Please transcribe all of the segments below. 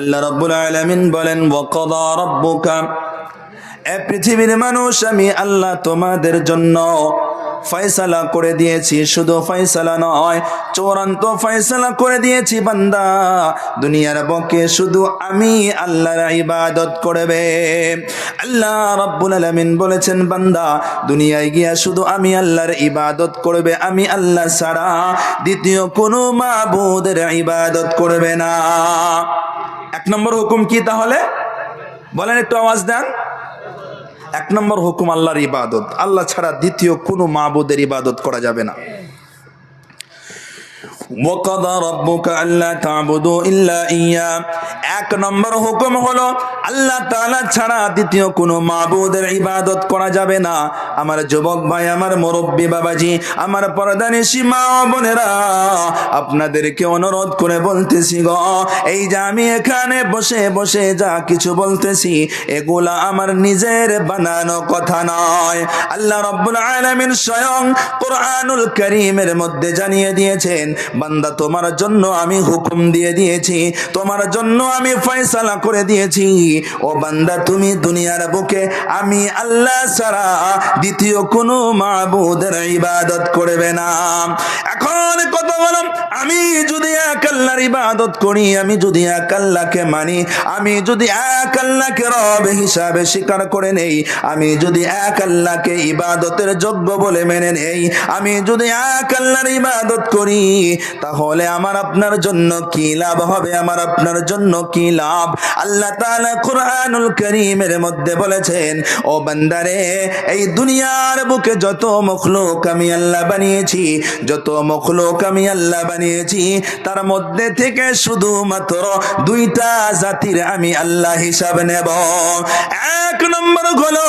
আল্লাহ রব্বুল আলমিন বলেন রাব্বুকা? এ পৃথিবীর মানুষ আমি আল্লাহ তোমাদের জন্য ফয়সালা করে দিয়েছি, শুধু ফয়সালা নয়, চূড়ান্ত ফয়সালা করে দিয়েছি বান্দা। দুনিয়ার বকে শুধু আমি আল্লাহর ইবাদত করবে। আল্লাহ রাব্বুল আলামিন বলেছেন, বান্দা, দুনিয়ায় গিয়া শুধু আমি আল্লাহর ইবাদত করবে, আমি আল্লাহ ছাড়া দ্বিতীয় কোনো মাবুদের ইবাদত করবে না। এক নম্বর হুকুম কি তাহলে? বলেন একটু আওয়াজ দেন। এক নম্বর হুকুম আল্লাহর ইবাদত। আল্লাহ ছাড়া দ্বিতীয় কোনো মাহবুদের ইবাদত করা যাবে না। আপনাদেরকে অনুরোধ করে বলতেছি গ, এই যে আমি এখানে বসে বসে যা কিছু বলতেছি, এগুলা আমার নিজের বানানো কথা নয়। আল্লাহ রব্বুল আলমিন স্বয়ং কোরআনুল করিমের মধ্যে জানিয়ে দিয়েছেন বান্দা, তোমার জন্য আমি হুকুম দিয়ে দিয়েছি, তোমার জন্য আমি ফয়সালা করে দিয়েছি। ও বান্দা, তুমি দুনিয়ার বুকে আমি আল্লাহ ছাড়া দ্বিতীয় কোনো মাবুদের ইবাদত করবে না। এখন কথা বললাম আমি যদি এক আল্লাহর ইবাদত করি, আমি যদি এক আল্লাহকে মানি, আমি যদি এক আল্লাহকে রব হিসাবে স্বীকার করে নেই, আমি যদি এক আল্লাহকে ইবাদতের যোগ্য বলে মেনে নেই, আমি যদি এক আল্লাহর ইবাদত করি তাহলে আমার আপনার জন্য কি লাভ হবে? আমার আপনার জন্য কি লাভ? আল্লাহ তাআলা কুরআনুল কারীমের মধ্যে বলেছেন, ও বান্দারে, এই দুনিয়ার বুকে যত মখলুক আমি আল্লাহ বানিয়েছি, যত মখলুক আমি আল্লাহ বানিয়েছি, তার মধ্যে থেকে শুধুমাত্র দুইটা জাতির আমি আল্লাহ হিসাব নেব। এক নম্বর হলো,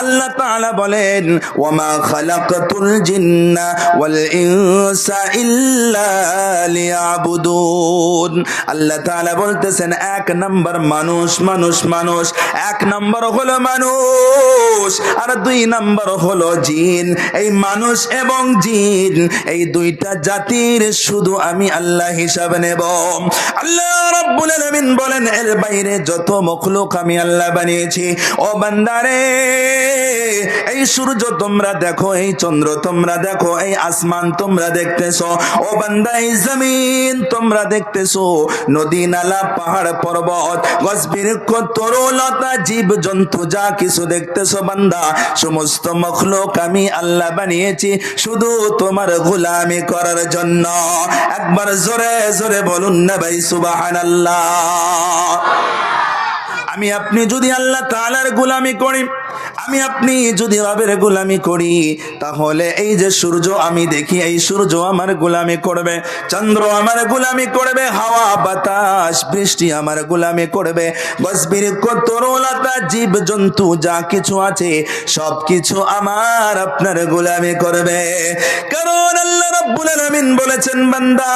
আল্লাহ তাআলা বলেন ওয়ামা খালাকাতুল জিন্না ওয়াল ইনসা ইল্লা লিয়াবুদুন। আল্লাহ তাআলা বলতেছেন, এক নম্বর মানুষ মানুষ মানুষ, এক নম্বর হলো মানুষ, আর দুই নম্বর হলো জিন। এই মানুষ এবং জিন, এই দুইটা জাতির শুধু আমি আল্লাহ হিসাব নেব। আল্লাহ রাব্বুল আলামিন বলেন, এর বাইরে যত মখলুক আমি আল্লাহ বানিয়েছি। ও বান্দারে, এই সূর্য তোমরা দেখো, এই চন্দ্র তোমরা দেখো, এই আসমান তোমরা দেখতেছো। ও বান্দা এই জমিন, তোমরা দেখতেছো নদী, নালা, পাহাড়, পর্বত, গছ, বৃক্ষ তরুলতা জীব জন্তু যা কিছু দেখতেছো বান্দা, সমস্ত মখলুক আমি আল্লাহ বানিয়েছি, শুধু তোমার গোলামি করার জন্য। একবার জোরে জোরে বলুন না ভাই, সুবহানাল্লাহ। আমি, আপনি যদি আল্লাহ তাআলার গোলামি করি আমি আপনি যদি রবের গোলামি করি, তাহলে এই যে সূর্য আমি দেখি, এই সূর্য আমার গোলামি করবে। চন্দ্র আমার গোলামি করবে, হাওয়া, বাতাস, বৃষ্টি আমার গোলামি করবে। বসবৃক্ষ তরুলতা জীব জন্তু যা কিছু আছে সব কিছু আমার আপনার গোলামি করবে। কারণ আল্লাহ রাব্বুল আলামিন বলেছেন, বান্দা,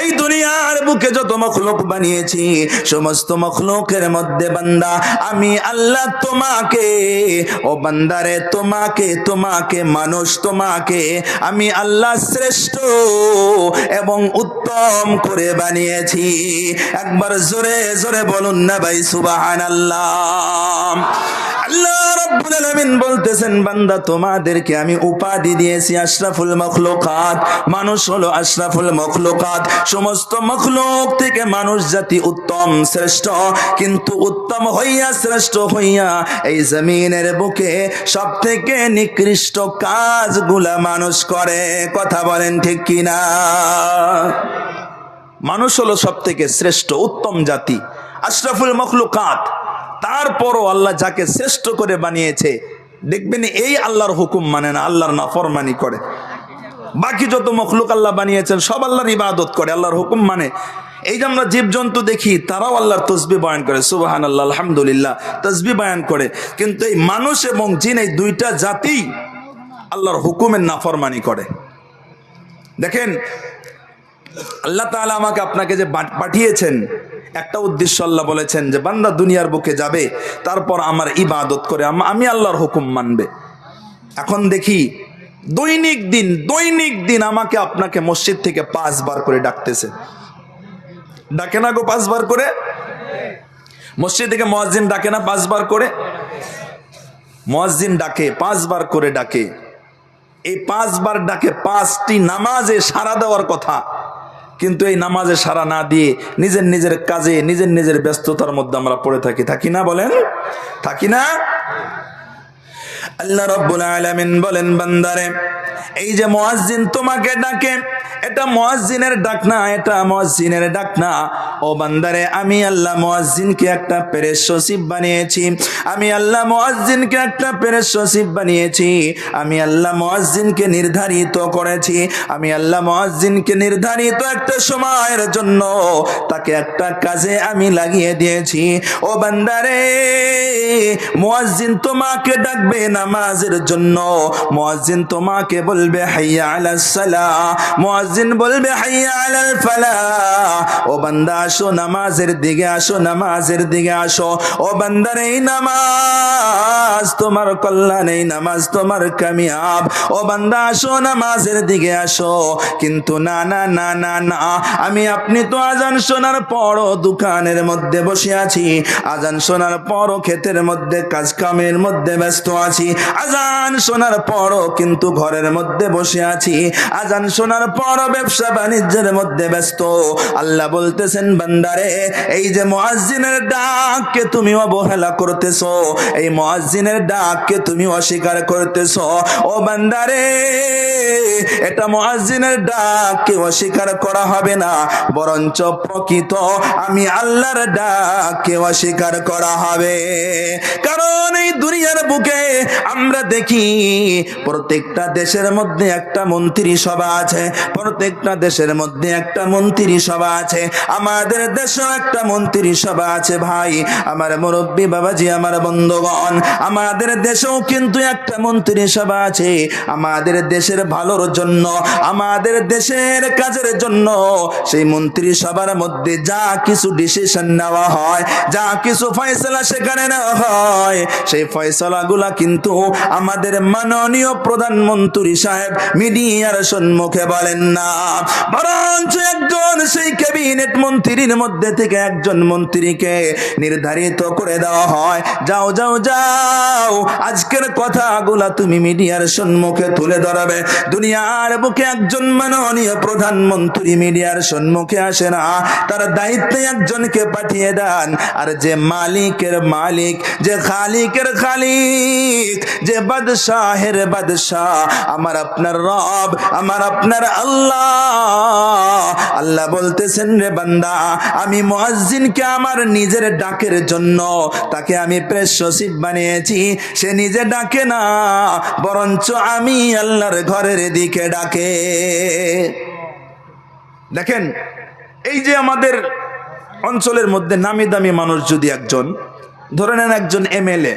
এই দুনিয়ার বুকে যত মখলুক বানিয়েছি, সমস্ত মখলুকের মধ্যে বান্দা, আমি আল্লাহ তোমাকে ও বান্দারে, তোমাকে তোমাকে, মানুষ তোমাকে আমি আল্লাহ শ্রেষ্ঠ এবং উত্তম করে বানিয়েছি। একবার জোরে জোরে বলুন না ভাই সুবাহান আল্লাহ আল্লাহ তোমাদেরকে আমি উপাধি দিয়েছি আশরাফুল মানুষ হলো আশরাফুল সমস্ত থেকে মানুষ জাতি উত্তম, শ্রেষ্ঠ। কিন্তু উত্তম হইয়া, শ্রেষ্ঠ হইয়া এই জমিনের বুকে সব থেকে নিকৃষ্ট কাজগুলা মানুষ করে। কথা বলেন ঠিক কিনা? মানুষ হলো সব থেকে শ্রেষ্ঠ, উত্তম জাতি। আশরাফুল মখলুকাত। তারপরও আল্লাহ যাকে শ্রেষ্ঠ করে বানিয়েছে, দেখবেন এই আল্লাহর হুকুম মানে না, আল্লাহর নাফরমানি করে। বাকি যত মখলুক আল্লাহ বানিয়েছেন, সব আল্লাহর ইবাদত করে, আল্লাহর হুকুম মানে। এই যে আমরা জীবজন্তু দেখি, তারাও আল্লাহর তসবি বয়ান করে সুবাহান আল্লাহ আলহামদুলিল্লাহ, তসবি বয়ান করে। কিন্তু এই মানুষ এবং জিন, এই দুইটা জাতি আল্লাহর হুকুমের নাফরমানি করে। দেখেন, আল্লাহ তাআলা আমাকে আপনাকে যে পাঠিয়েছেন একটা উদ্দেশ্য আল্লাহ বলেছেন যে, বান্দা দুনিয়ার বুকে যাবে, তারপর আমার ইবাদত করে আমি আল্লাহর হুকুম মানবে। এখন দেখি, দৈনিক দিন দৈনিক দিন আমাকে আপনাকে মসজিদ থেকে পাঁচবার করে ডাকতেছে। ডাকে না গো পাঁচবার করে? মসজিদ থেকে মসজিদ ডাকে না পাঁচবার করে? মসজিদ ডাকে, পাঁচবার করে ডাকে। এই পাঁচবার ডাকে, পাঁচটি নামাজে সারা দেওয়ার কথা। কিন্তু এই নামাজে সারা না দিয়ে নিজের নিজের কাজে, নিজের নিজের ব্যস্ততার মধ্যে আমরা পড়ে থাকি। থাকি না বলেন? থাকি না? আল্লাহ রব্বুল আলামিন বলেন, বান্দারে, এই যে মুয়াজ্জিন তোমাকে ডাকে এটা মুয়াজ্জিনের ডাক না এটা মুয়াজ্জিনের ডাক না ও বান্দারে, আমি আল্লাহ মুয়াজ্জিনকে একটা পেরেশ সচিব বানিয়েছি। আমি আল্লাহ মুয়াজ্জিনকে একটা পেরেশ সচিব বানিয়েছি। আমি আল্লাহ মুয়াজ্জিনকে নির্ধারিত করেছি। আমি আল্লাহ মুয়াজ্জিনকে নির্ধারিত একটা সময়ের জন্য তাকে একটা কাজে আমি লাগিয়ে দিয়েছি। ও বান্দারে, মুয়াজ্জিন তোমাকে ডাকবে নামাজের জন্য। মুয়াজ্জিন তোমাকে বলবে, হাইয়া আলাস সালাহ। মুয়াজ্জিন বলবে, হাইয়া আলাল ফালাহ। ও বান্দা, আসো নামাজের দিকে, আসো নামাজের দিকে, আসো। ও বান্দার এই নামাজ, তোমার কল্যাণ এই নামাজ, তোমার কামিয়াব। ও বান্দা, আসো নামাজের দিকে, আসো। কিন্তু না না না না না, আমি, আপনি তো আজান শোনার পরও দোকানের মধ্যে বসে আছি। আজান শোনার পরও ক্ষেতের মধ্যে, কাজ কামের মধ্যে ব্যস্ত আছি। আজান শোনার পরও কিন্তু ঘরের মধ্যে বসে আছি। আজান শোনার পরও ব্যবসা বাণিজ্যের মধ্যে ব্যস্ত। আল্লাহ বলতেছেন, বান্দারে, এই যে মুয়াজ্জিনের ডাককে তুমি অবহেলা করতেছো, এই মুয়াজ্জিনের ডাককে তুমি অস্বীকার করতেছো। ও বান্দারে, এটা মুয়াজ্জিনের ডাককে অস্বীকার করা হবে না, বরঞ্চ প্রকৃত আমি আল্লাহর ডাককে অস্বীকার করা হবে। কারণ এই দুনিয়ার বুকে আমরা দেখি, প্রত্যেকটা দেশের মধ্যে একটা মন্ত্রী সভা আছে প্রত্যেকটা দেশের মধ্যে একটা মন্ত্রী সভা আছে, আমাদের দেশেও একটা মন্ত্রী সভা আছে ভাই। আমার মুরব্বী বাবাজি, আমার বন্ধুগণ, আমাদের দেশেও কিন্তু একটা মন্ত্রী সভা আছে। আমাদের দেশের ভালোর জন্য, আমাদের দেশের কাজের জন্য সেই মন্ত্রী সভার মধ্যে যা কিছু ডিসিশন নেওয়া হয়, যা কিছু ফয়সলা সেখানে নেওয়া হয়, সেই ফয়সলাগুলা কিন্তু আমাদের মাননীয় প্রধানমন্ত্রী সাহেব মিডিয়ার সম্মুখে বলেন না বরঞ্চ একজন সেই ক্যাবিনেট মন্ত্রীর মধ্যে থেকে একজন মন্ত্রীকে নির্ধারিত করে দেওয়া হয়। যাও যাও যাও, আজকের কথাগুলা তুমি মিডিয়ার সম্মুখে তুলে ধরবে। দুনিয়ার বুকে একজন মাননীয় প্রধানমন্ত্রী মিডিয়ার সম্মুখে আসে না। তার দায়িত্বে একজনকে পাঠিয়ে দেন। আর যে মালিকের মালিক, যে খালিকের খালিক, যে বাদশাহের বাদশাহ, আমার আপনার রব, আমার আপনার আল্লাহ। বলতেছেন, রে বান্দা, আমি মুয়াজ্জিনকে আমার নিজের ডাকের জন্য, তাকে আমি প্রেস সচিব বানিয়েছি। সে নিজে ডাকে না, বরঞ্চ আমি আল্লাহর ঘরের দিকে ডাকে। দেখেন, এই যে আমাদের অঞ্চলের মধ্যে নামি দামি মানুষ যদি একজন, ধরে নেন একজন এমএলএ,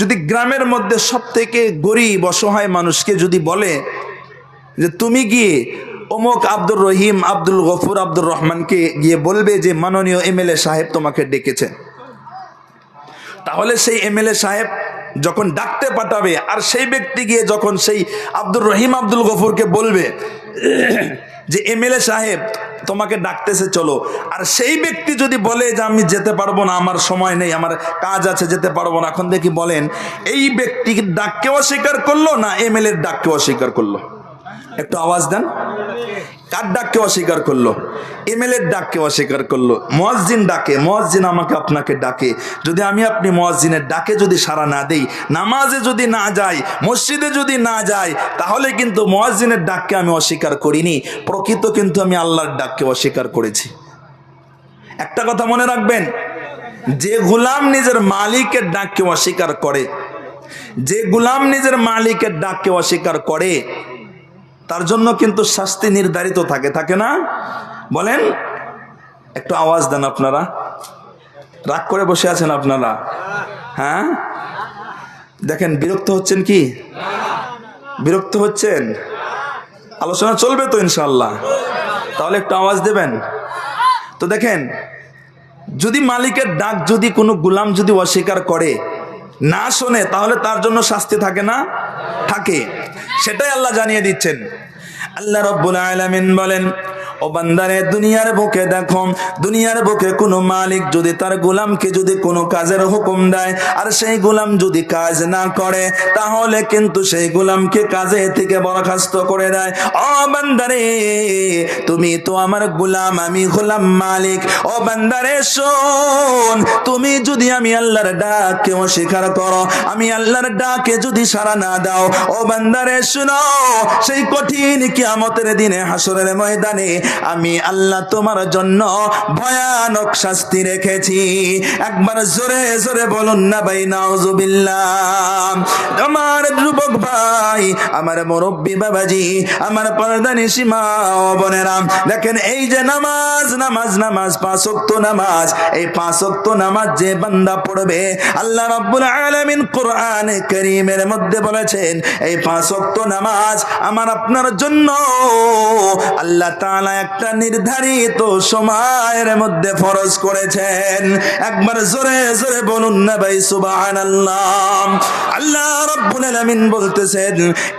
যদি গ্রামের মধ্যে সব থেকে গরিব, অসহায় মানুষকে যদি বলে যে তুমি গিয়ে অমুক আব্দুর রহিম, আব্দুল গফুর, আব্দুর রহমানকে গিয়ে বলবে যে মাননীয় এমএলএ সাহেব তোমাকে ডেকেছে। তাহলে সেই এমএলএ সাহেব যখন ডাকতে পাঠাবে আর সেই ব্যক্তি গিয়ে যখন সেই আব্দুর রহিম, আব্দুল গফুরকে বলবে যে এমএলএ সাহেব তোমাকে ডাকতেছে, চলো। আর সেই ব্যক্তি যদি বলে যে আমি যেতে পারব না, আমার সময় নেই, আমার কাজ আছে, যেতে পারব না, এখন দেখি বলেন, এই ব্যক্তি ডাককে অস্বীকার করল না এমএলএর ডাককে অস্বীকার করল? একটু আওয়াজ দেন। কার ডাককে অস্বীকার করল? এমএলএর ডাককে অস্বীকার করল। মসজিন ডাকে মসজিন আমাকে আপনাকে ডাকে। যদি আমি আপনি মসজিনের ডাকে যদি সারা না দেই, নামাজে যদি না যাই, মসজিদে যদি না যাই, তাহলে কিন্তু মসজিনের ডাককে আমি অস্বীকার করিনি। প্রকৃত কিন্তু আমি আল্লাহর ডাককে অস্বীকার করেছি। একটা কথা মনে রাখবেন, যে গুলাম নিজের মালিকের ডাককে অস্বীকার করে, যে গুলাম নিজের মালিকের ডাককে অস্বীকার করে তার জন্য কিন্তু শাস্তি নির্ধারিত থাকে থাকে না? বলেন, একটু আওয়াজ দেন আপনারা। রাগ করে বসে আছেন আপনারা। হ্যাঁ? দেখেন, বিরক্ত হচ্ছেন কি? বিরক্ত হচ্ছেন? আলোচনা চলবে তো ইনশাল্লাহ তাহলে একটু আওয়াজ দেবেন। তো দেখেন, যদি মালিকের ডাক যদি কোনো গুলাম যদি অস্বীকার করে না শোনে, তাহলে তার জন্য শাস্তি থাকে না? থাকে। সেটাই আল্লাহ জানিয়ে দিচ্ছেন। আল্লাহ রব্বুল আলমিন বলেন ও বান্দারে, দুনিয়ার বুকে দেখো দুনিয়ার বুকে কোনো মালিক যদি তার গোলামকে যদি কোনো কাজের হুকুম দেয়, আর সেই গোলাম যদি কাজ না করে, তাহলে কিন্তু সেই গোলামকে কাজে থেকে বরখাস্ত করে দেয়। ও বান্দারে, তুমি তো আমার গোলাম, আমি গোলাম মালিক। ও বান্দারে, শোন, তুমি যদি আমি আল্লাহর ডাককে অস্বীকার করো, আমি আল্লাহর ডাকে যদি সারা না দাও, ও বান্দারে, শুনো, সেই কঠিন কিয়ামতের দিনে হাসরের ময়দানে আমি আল্লাহ তোমার জন্য ভয়ানক শাস্তি রেখেছি। একবার জোরে জোরে বলুন না ভাই, নাউজুবিল্লাহ। আমার যুবক ভাই, আমার মুরব্বী বাবাজি, আমার পর্দানি সীমা বোনেরা, দেখেন এই যে নামাজ নামাজ নামাজ, পাঁচ ওয়াক্ত নামাজ, এই পাঁচ ওয়াক্ত নামাজ যে বান্দা পড়বে, আল্লাহ রাব্বুল আলামিন কোরআন কারীমের মধ্যে বলেছেন, এই পাঁচ ওয়াক্ত নামাজ আমার আপনার জন্য। আল্লাহ তাআলা একটা নির্ধারিত সময়ের মধ্যে ফরজ করেছেন। একবার জোরে জোরে বলুন, না ভাই, সুবহানাল্লাহ। আল্লাহ রাব্বুল আলামিন বলতেছেন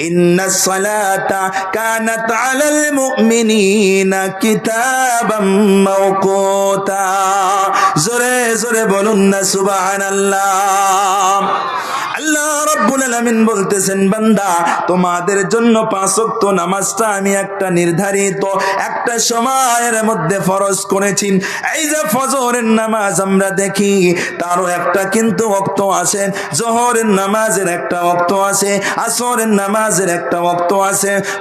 ইন্নাস সালাতা কানাত আলাল মুমিনিনা কিতাবাম মাওকুতা। জোরে জোরে বলুন, না, সুবহানাল্লাহ। আল্লাহ রাব্বুল আলামিন বলতেছেন, বান্দা, তোমাদের জন্য পাঁচ নামাজটা আমি একটা নির্ধারিত একটা সময়ের মধ্যে ফরজ এই যে ফজরের নামাজ আমরা দেখি, তারও একটা কিন্তু নামাজের একটা আসরের নামাজের একটা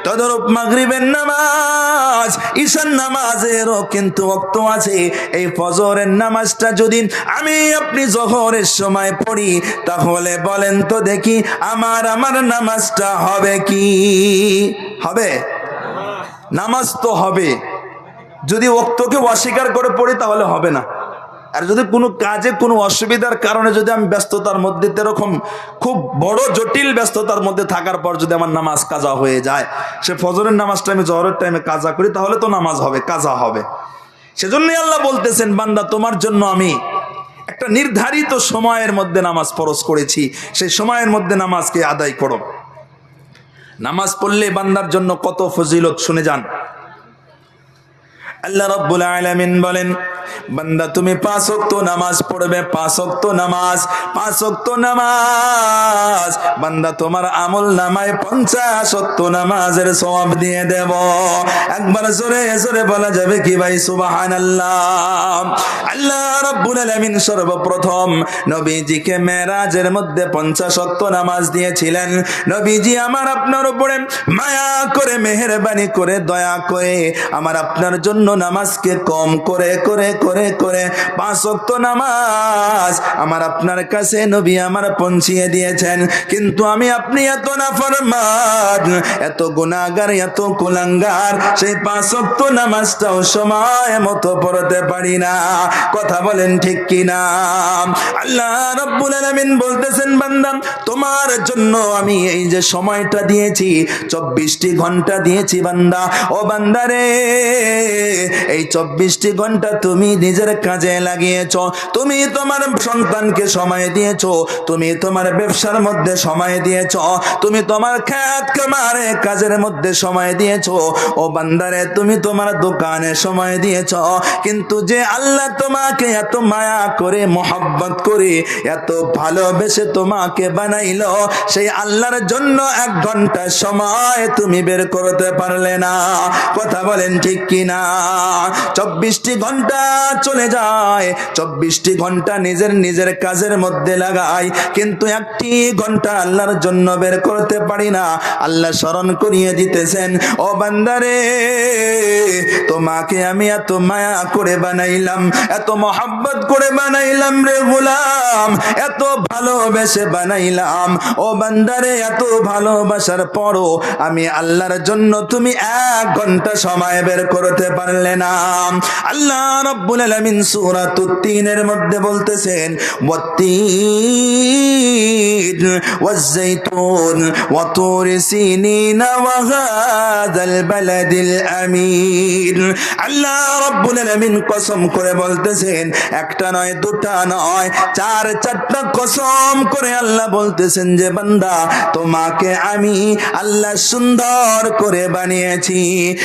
তদরূপ মাগরিবের নামাজ ঈশান নামাজেরও কিন্তু ওয়াক্ত আছে। এই ফজরের নামাজটা যদি আমি আপনি জোহরের সময় পড়ি, তাহলে বলেন তো দেখি আমার আমার নামাজটা হবে কি? হবে? নামাজ তো হবে। যদি ওক্তকে অস্বীকার করে পড়ি তাহলে হবে না। আর যদি কোনো কাজে কোনো অসুবিধার কারণে যদি আমি ব্যস্ততার মধ্যে এরকম খুব বড় জটিল ব্যস্ততার মধ্যে থাকার পর যদি আমার নামাজ কাজা হয়ে যায়, সে ফজরের নামাজটা আমি জহরের টাইমে কাজা করি, তাহলে তো নামাজ হবে, কাজা হবে। সেজন্যই আল্লাহ বলতেছেন, বান্দা, তোমার জন্য আমি একটা নির্ধারিত সময়ের মধ্যে নামাজ ফরজ করেছি, সেই সময়ের মধ্যে নামাজকে আদায় করো। নামাজ পড়লে বান্দার জন্য কত ফজিলত, শুনে যান। আল্লাহ রব্বুল আলামিন বলেন, বান্দা তুমি পাঁচ ওয়াক্ত নামাজ পড়বে, পাঁচ ওয়াক্ত নামাজ, পাঁচ ওয়াক্ত নামাজ। বান্দা তোমার আমল নামায় পঞ্চাশ ওয়াক্ত নামাজের সওয়াব দিয়ে দেব। একবার জোরে জোরে বলা যাবে কি ভাই? সুবহানাল্লাহ। আল্লাহ রব্বুল আলামিন সর্বপ্রথম নবীজিকে মেরাজের মধ্যে পঞ্চাশ ওয়াক্ত নামাজ দিয়েছিলেন। নবীজি আমার আপনার উপরে মায়া করে, মেহেরবানি করে, দয়া করে আমার আপনার জন্য নামাজকে কম করে করে করে করে। পাঁচ ওয়াক্ত নামাজ আমার আপনার কাছে নবী আমার দিয়েছেন। কিন্তু আমি আপনি এত এত গুণাগার এত কুলাঙ্গার, সেই পাঁচ ওয়াক্ত নামাজটাও সময় মতো পড়তে পারি না। কথা বলেন ঠিক কি না আল্লাহ রব্বুল বলতেছেন তোমার জন্য আমি এই যে সময়টা দিয়েছি, চব্বিশটি ঘণ্টা দিয়েছি, বান্দা। ও বান্দারে এই চব্বিশটি ঘণ্টা তুমি নিজের কাজে লাগিয়েছ। তুমি তোমার সন্তানকে সময় দিয়েছ। তুমি তোমার ব্যবসার মধ্যে সময় দিয়েছ। তুমি তোমার খ্যাত কামারে কাজের মধ্যে সময় দিয়েছ। ও বান্দারে, তুমি তোমার দোকানে সময় দিয়েছ। কিন্তু যে আল্লাহ তোমাকে এত মায়া করে, মোহাব্বত করে, এত ভালোবেসে তোমাকে বানাইলো, সেই আল্লাহর জন্য এক ঘণ্টা সময় তুমি বের করতে পারলে না। কথা বলেন ঠিক কিনা? চব্বিশটি ঘণ্টা চলে যায়, চব্বিশটি ঘণ্টা নিজের নিজের কাজের মধ্যে লাগাই কিন্তু একটি ঘণ্টা আল্লাহর জন্য বের করতে পারি না। আল্লাহ স্মরণ করিয়ে দিতেছেন, ও বান্দারে, তোমাকে আমি এত মায়া করে বানাইলাম, এত মহাব্বত করে বানাইলাম রে গোলাম, এত ভালোবেসে বানাইলাম। ও বান্দারে, এত ভালোবাসার পরও আমি আল্লাহর জন্য তুমি এক ঘণ্টা সময় বের করতে মধ্যে বলতেছেন একটা নয়, দুটা নয়, চার, চারটা কসম করে আল্লাহ বলতেছেন যে তোমাকে আমি আল্লাহ সুন্দর করে বানিয়েছি।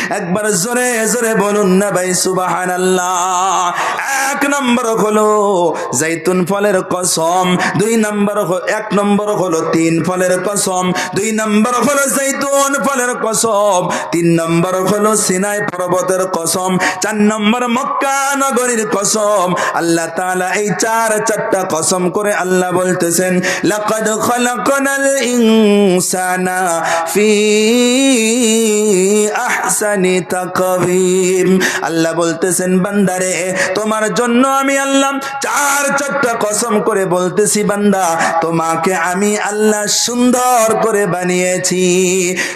একবার জোরে জোরে বলুন এক নম্বর হলো জাইতুন ফলের কসম, দুই নম্বর এক নম্বর হলো তিন ফলের কসম, দুই নম্বর হলো জাইতুন ফলের কসম, তিন নম্বর হলো সিনাই পর্বতের কসম, চার নম্বর মক্কা নগরীর কসম। আল্লাহ তাআলা এই চার চারটা কসম করে আল্লাহ বলতেছেন, লাকাদ খলাকনাল ইনসানা ফি আহসানি তাকবীম আল্লাহ বলতেছেন, বান্দারে, তোমার জন্য আমি আল্লাহ চার চারটা কসম করে বলতেছি, বান্দা, তোমাকে আমি আল্লাহ সুন্দর করে বানিয়েছি।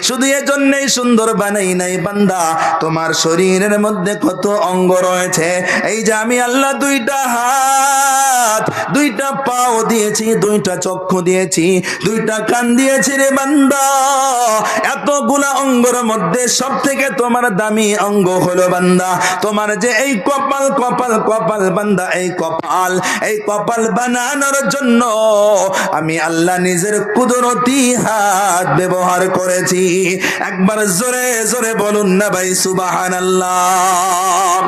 শুধু এজন্যই সুন্দর বানাই নাই, বান্দা, তোমার শরীরের মধ্যে কত অঙ্গ রয়েছে। এই যে আমি আল্লাহ দুইটা হাত, দুইটা পাও দিয়েছি, দুইটা চক্ষু দিয়েছি, দুইটা কান দিয়েছি রে বান্দা। এতগুলা অঙ্গর মধ্যে সব থেকে তোমার দামি অঙ্গ হলো বান্দা তোমার যে এই কপাল কপাল কপাল বান্দা, এই কপাল এই কপাল বানানোর জন্য আমি আল্লাহ নিজের কুদরতি হাত ব্যবহার করেছি। একবার জোরে জোরে বলুন না ভাই সুবাহান আল্লাহ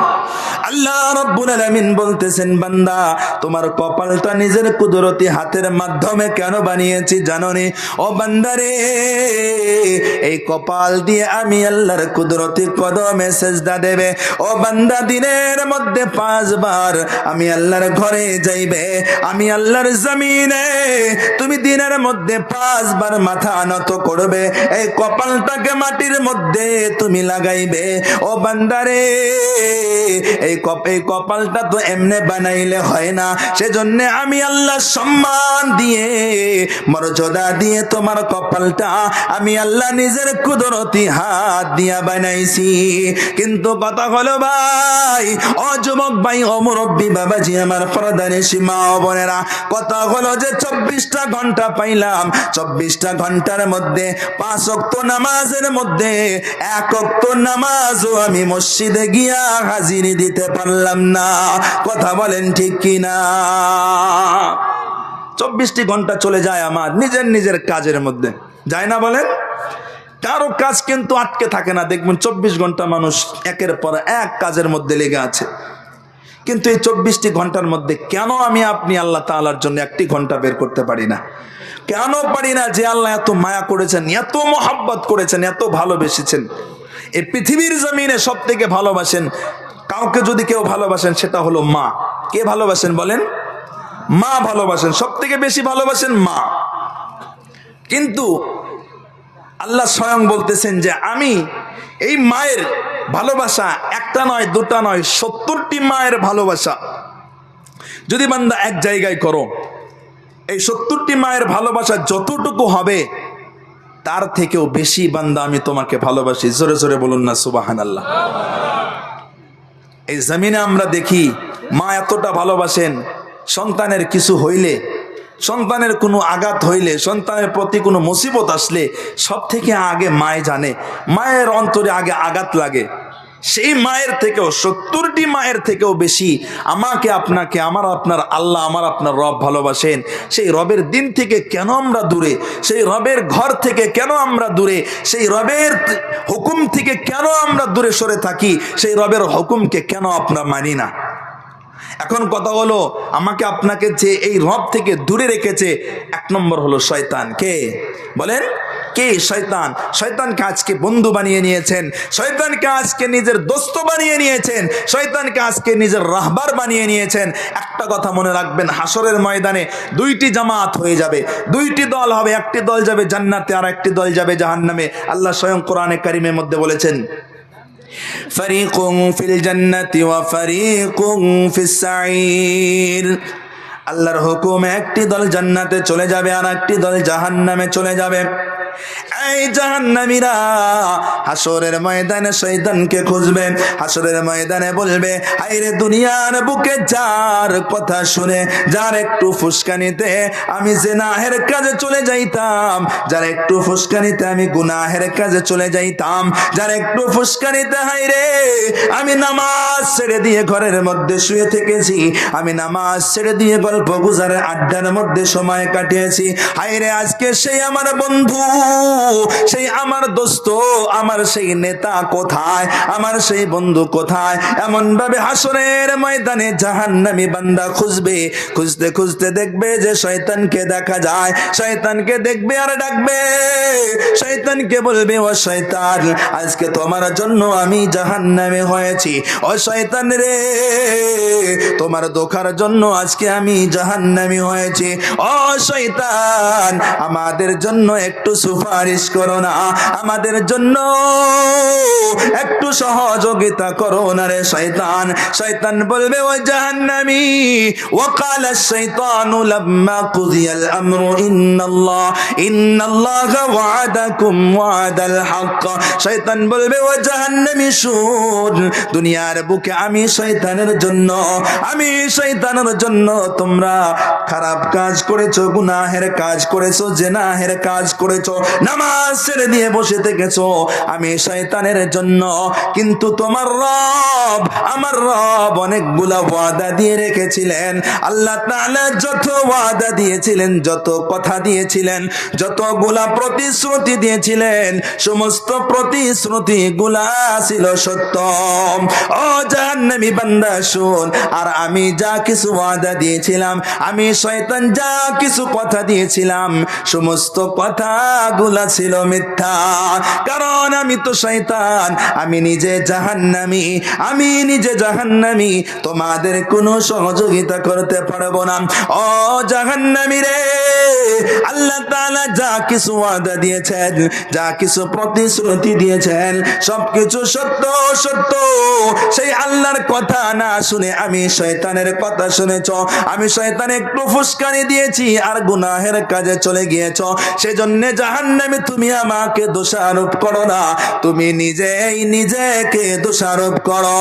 আল্লাহ রব্বুল আলামিন বলতেছেন, বান্দা, তোমার কপালটা নিজের কুদরতি হাতের মাধ্যমে কেন বানিয়েছি জানোনি ও বান্দারে এই কপাল দিয়ে আমি আল্লাহর কুদরতি কদমে সেজদা দেবে। ও বান্দা, দিনের মধ্যে পাঁচবার আমি আল্লাহর ঘরে যাইবে। আমি আল্লাহর জমিনে তুমি দিনের মধ্যে পাঁচবার মাথা নত করবে। এই কপালটাকে মাটির মধ্যে তুমি লাগাইবে। ও বান্দারে এই এই কপালটা তো এমনে বানাইলে হয় না। সেজন্য আমি আল্লাহ সম্মান দিয়ে, মর্যাদা দিয়ে তোমার কপালটা আমি আল্লাহ নিজের কুদরতি হাত দিয়া বানাইছি। কিন্তু কথা হলো ভাই। ও যুবক ভাই, ও মুরব্বী বাবাজি, আমার প্রধানে সীমা, ও বোনেরা কথা হলো যে চব্বিশটা ঘণ্টা পাইলাম। চব্বিশটা ঘণ্টার মধ্যে, পাঁচ অক্ত নামাজের মধ্যে, এক অক্ত নামাজও আমি মসজিদে গিয়া হাজিরি দিতে পারলাম না। কথা বলেন ঠিক কিনা? চব্বিশটি ঘণ্টা চলে যায় আমার, নিজের নিজের কাজের মধ্যে। যায় না বলেন? কারও কাজ কিন্তু আটকে থাকে না। দেখবেন চব্বিশ ঘণ্টা মানুষ একের পর এক কাজের মধ্যে লেগে আছে। কিন্তু এই চব্বিশটি ঘণ্টার মধ্যে কেন আমি আপনি আল্লাহ তালার জন্য একটি ঘণ্টা বের করতে পারি না? কেন পারি না যে আল্লাহ এত মায়া করেছেন, এত মোহাব্বত করেছেন, এত ভালোবেসেছেন? এই পৃথিবীর জমিনে সব থেকে ভালোবাসেন, কাউকে যদি কেউ ভালোবাসেন সেটা হলো মা। কে ভালোবাসেন বলেন? মা ভালোবাসেন। সব থেকে বেশি ভালোবাসেন মা। কিন্তু আল্লাহ স্বয়ং বলতেছেন যে আমি এই মায়ের ভালোবাসা একটা নয়, দুটা নয়, সত্তরটি মায়ের ভালোবাসা। যদি বান্দা এক জায়গায় করো, এই সত্তরটি মায়ের ভালোবাসা যতটুকু হবে, তার থেকেও বেশি বান্দা আমি তোমাকে ভালোবাসি। জোরে জোরে বলুন না সুবাহান আল্লাহ এই জমিনে আমরা দেখি মা এতটা ভালোবাসেন, সন্তানের কিছু হইলে সন্তানের কোনো আঘাত হইলে, সন্তানের প্রতি কোনো মুসিবত আসলে সব থেকে আগে মায় জানে। মায়ের অন্তরে আগে আঘাত লাগে। সেই মায়ের থেকেও, সত্তরটি মায়ের থেকেও বেশি আমাকে, আপনাকে, আমার আপনার আল্লাহ, আমার আপনার রব ভালোবাসেন। সেই রবের দিন থেকে কেন আমরা দূরে? সেই রবের ঘর থেকে কেন আমরা দূরে? সেই রবের হুকুম থেকে কেন আমরা দূরে সরে থাকি? সেই রবের হুকুমকে কেন আমরা মানি না? এখন কথা হলো, আমাকে আপনাকে যে এই রব থেকে দূরে রেখেছে, এক নম্বর হলো শয়তান। কে? বলেন, কে শয়তান? শয়তানকে আজকে বন্ধু বানিয়ে নিয়েছেন, শয়তানকে আজকে নিজের দোস্ত বানিয়ে নিয়েছেন, শয়তানকে আজকে নিজের রাহবার বানিয়ে নিয়েছেন। একটা কথা মনে রাখবেন হাসরের ময়দানে দুইটি জামাত হয়ে যাবে। দুইটি দল হবে, একটি দল যাবে জান্নাতে আর একটি দল যাবে জাহান্নামে। আল্লাহ স্বয়ং কোরআনে কারিমের মধ্যে বলেছেন فريق في الجنة وفريق في السعير আল্লাহর হুকুমে একটি দল জান্নাতে চলে যাবে আর একটি দল জাহান্নামে চলে যাবে এই জাহান্নামীরা হাসরের ময়দানে শয়তানকে খুঁজবে হাসরের ময়দানে বলবে আইরে দুনিয়ার বুকে যার কথা শুনে, যার একটু ফুসকানিতে আমি জেনাহের কাজে চলে যাইতাম, যার একটু ফুসকানিতে আমি গুনাহের কাজে চলে যাইতাম, যার একটু ফুসকানিতে হাইরে আমি নামাজ ছেড়ে দিয়ে ঘরের মধ্যে শুয়ে থেকেছি, আমি নামাজ ছেড়ে দিয়ে গল্প গুজারের আড্ডার মধ্যে সময় কাটিয়েছি হাইরে আজকে সেই আমার বন্ধু সেই আমার দোস্ত, আমার সেই নেতা কোথায়? আমার সেই বন্ধু কোথায়? এমন ভাবে হাসরের ময়দানে জাহান্নামী বান্দা খুঁজবে, খুঁজতে খুঁজতে দেখবে যে শয়তানকে দেখা যায়। শয়তানকে দেখবে আর ডাকবে। শয়তানকে বলবে, ও শয়তান, আজকে তোমার জন্য আমি জাহান্নামে হয়েছি। ও শয়তান রে, তোমার দোকার জন্য আজকে আমি জাহান্নামি হয়েছি। ও শয়তান, আমাদের জন্য একটু সুপারিশ করো না আমাদের জন্য একটু সহযোগিতা করো না রে শয়তান শয়তান বলবে ও জাহান্নামি وقال الشيطان لما قضي الأمر إن الله إن الله وعدكم وعد الحق শয়তান বলবে ও জাহান্নামী শুন দুনিয়ার বুকে আমি শয়তানের জন্য আমি শয়তানের জন্য তোমরা খারাপ কাজ করেছো গুনাহের কাজ করেছো জেনাহের কাজ করেছো নামাজ ছেড়ে দিয়ে বসে থেকেছো। আমি শয়তানের জন্য। কিন্তু তোমার রব, আমার রব অনেকগুলা ওয়াদা দিয়ে রেখেছিলেন। আল্লাহ যত ওয়াদা দিয়েছিলেন, যত কথা দিয়েছিলেন, যতগুলা প্রতিশ্রুতি দিয়েছিলেন, সমস্ত প্রতিশ্রুতি গুলা ছিল সত্য। ও জাহান্নামী বান্দা, শুন, আর আমি যা কিছু ওয়াদা দিয়েছিলাম, আমি শয়তান যা কিছু কথা দিয়েছিলাম, সমস্ত কথাগুলা ছিল মিথ্যা। কারণ আমি তো শয়তান, আমি নিজে জাহান্নামী, আমি নিজে জাহান্নামী, তোমাদের কোনো সহযোগিতা করতে পারব না। ও জাহান্নামী রে, আল্লাহ তাআলা যা কিছু ওয়াদা দিয়েছেন, যা কিছু প্রতিশ্রুতি দিয়েছেন, সবকিছু সত্য সত্য। সেই আল্লাহর কথা না শুনে আমি শয়তানের কথা শুনেছ, আমি শয়তান একটু ফুসকানি দিয়েছি, আর গুনাহের কাজে চলে গিয়েছ। সেজন্য জাহান্নামে তুমি আমাকে দোষারোপ করো না। তুমি নিজেই নিজেকে দোষারোপ করো।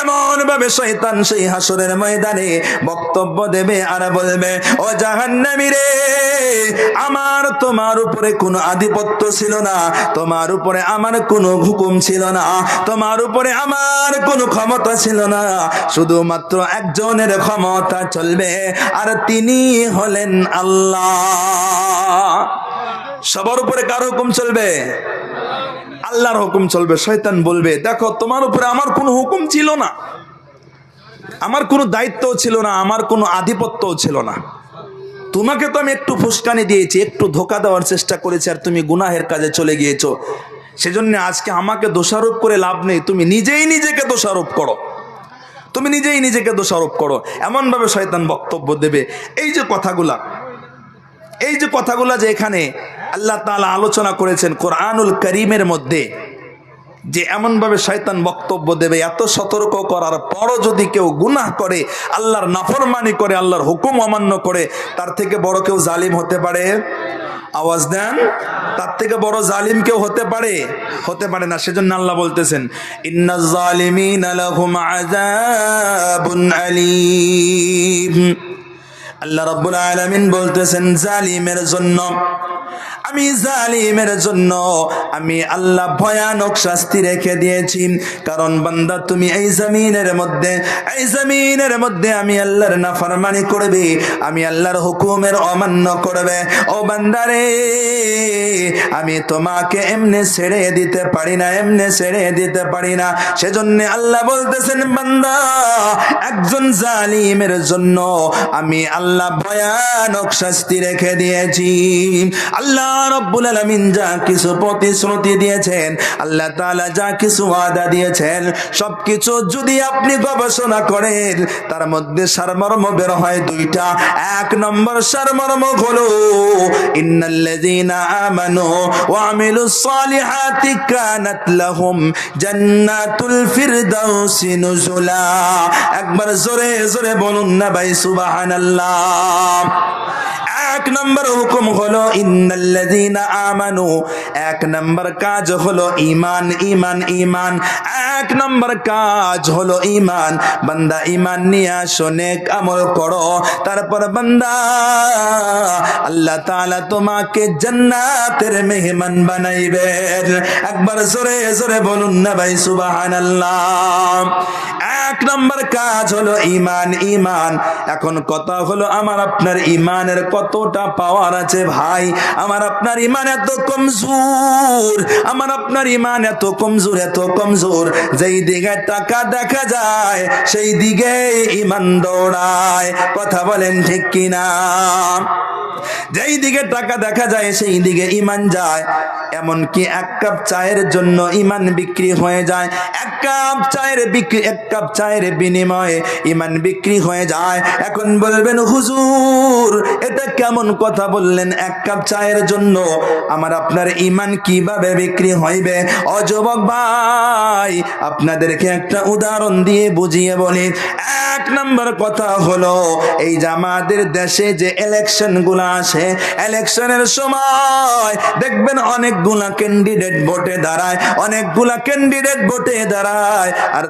এমন ভাবে শয়তান সেই হাসরের ময়দানে বক্তব্য দেবে আর বলবে, ও জাহান্নামী রে, আমার তোমার উপরে কোনো আধিপত্য ছিল না। তোমার উপরে আমার কোনো হুকুম ছিল না। তোমার উপরে আমার কোনো ক্ষমতা ছিল না। শুধুমাত্র একজনের ক্ষমতা চলবে, আর তিনি হলেন আল্লাহ। সবার উপরে কার হুকুম চলবে? আল্লাহর হুকুম চলবে, শয়তান বলবে, দেখো, তোমার উপরে আমার কোনো হুকুম ছিল না। আমার কোনো দায়িত্বও ছিল না, আমার কোনো আধিপত্যও ছিল না। তোমাকে তো আমি একটু ফুসকানি দিয়েছি, একটু ধোকা দেওয়ার চেষ্টা করেছি, আর তুমি গুনাহের কাজে চলে গিয়েছো। সেজন্য আজকে আমাকে দোষারোপ করে লাভ নেই। তুমি নিজেই নিজেকে দোষারোপ করো। তুমি নিজেই নিজেকে দোষারোপ করো। এমনভাবে শয়তান বক্তব্য দেবে। এই যে কথাগুলা এই যে কথাগুলো যে এখানে আল্লাহ তালা আলোচনা করেছেন কোরআনুল করিমের মধ্যে, যে এমনভাবে শয়তান বক্তব্য দেবে, এত সতর্ক করার পরও যদি কেউ গুনাহ করে, আল্লাহর নাফরমানি করে, আল্লাহর হুকুম অমান্য করে, তার থেকে বড় কেউ জালিম হতে পারে? আওয়াজ দেন। তার থেকে বড় জালিম কেউ হতে পারে? হতে পারে না, সেজন্য আল্লাহ বলতেছেন, ইন্না আল্লাহ রব্বুল আলমিন বলতেছেন জালিমের জন্য আমি জালিমের জন্য, আমি আল্লাহ ভয়ানক শাস্তি রেখে দিয়েছি। কারণ বান্দা, তুমি এই জমিনের মধ্যে, এই জমিনের মধ্যে আমি আল্লাহর নাফরমানি করবে, আমি আল্লাহর হুকুমের অমান্য করবে। ও বান্দারে, আমি তোমাকে এমনি ছেড়ে দিতে পারি না, এমনি ছেড়ে দিতে পারি না। সেজন্য আল্লাহ বলতেছেন, বান্দা, একজন জালিমের জন্য আমি আল্লাহ ভয়ানক শাস্তি রেখে দিয়েছি। আল্লাহ রব্বুল আলামিন যা কিছু প্রতিশ্রুতি দিয়েছেন, আল্লাহ তাআলা যা কিছু ওয়াদা দিয়েছেন, সবকিছু যদি আপনি গবেষণা করেন, তার মধ্যে সারমর্ম বের হয় দুইটা। এক নম্বর সারমর্ম হলো, ইন্নাল্লাযীনা আমানু ওয়া আমিলুস সালিহাতি কানাত লাহুম জান্নাতুল নুজুলা। একবার জোরে জোরে বলুন না ভাই, সুবহানাল্লাহ। এক নম্বর হুকুম হলো আমানু এক নম্বর কাজ হলো ঈমান ঈমান ঈমান। এক নম্বর কাজ হলো ঈমান। বান্দা ঈমান নিয়ে আসো, নেক আমল করো। তারপর বান্দা, আল্লাহ তাআলা তোমাকে জান্নাতের মেহমান বানাইবেন একবার জোরে জোরে বলুন না ভাই, সুবহানাল্লাহ। এক নম্বর কাজ হলো ইমান ইমান এখন কথা হলো, আমার আপনার ইমানের কতটা পাওয়ার আছে ভাই? আমার আপনার ইমান এত কমজোর, আমার আপনার ইমান এত কমজোর এত কমজোর। যেই দিকে টাকা দেখা যায়, সেই দিকে ইমান দৌড়ায়। কথা বলেন ঠিক কিনা? যেই দিকে টাকা দেখা যায়, সেই দিকে ইমান যায়। এমনকি এক কাপ চায়ের জন্য ইমান বিক্রি হয়ে যায়। এক কাপ চায়ের বিক্রি, এক কাপ চায়ের বিনিময়ে ইমান বিক্রি হয়ে যায়। এখন বলবেন, হুজুর, এটা কেমন কথা বললেন? এক কাপ চায়ের জন্য আমার আপনার ইমান কীভাবে বিক্রি হইবে? অযুবক ভাই, আপনাদেরকে একটা উদাহরণ দিয়ে বুঝিয়ে বলি। এক নম্বর কথা হলো, এই যে আমাদের দেশে যে ইলেকশনগুলা আসে ইলেকশনের সময় দেখবেন অনেকগুলা ক্যান্ডিডেট ভোটে দাঁড়ায় অনেকগুলা ক্যান্ডিডেট ভোটে দাঁড়ায়। আর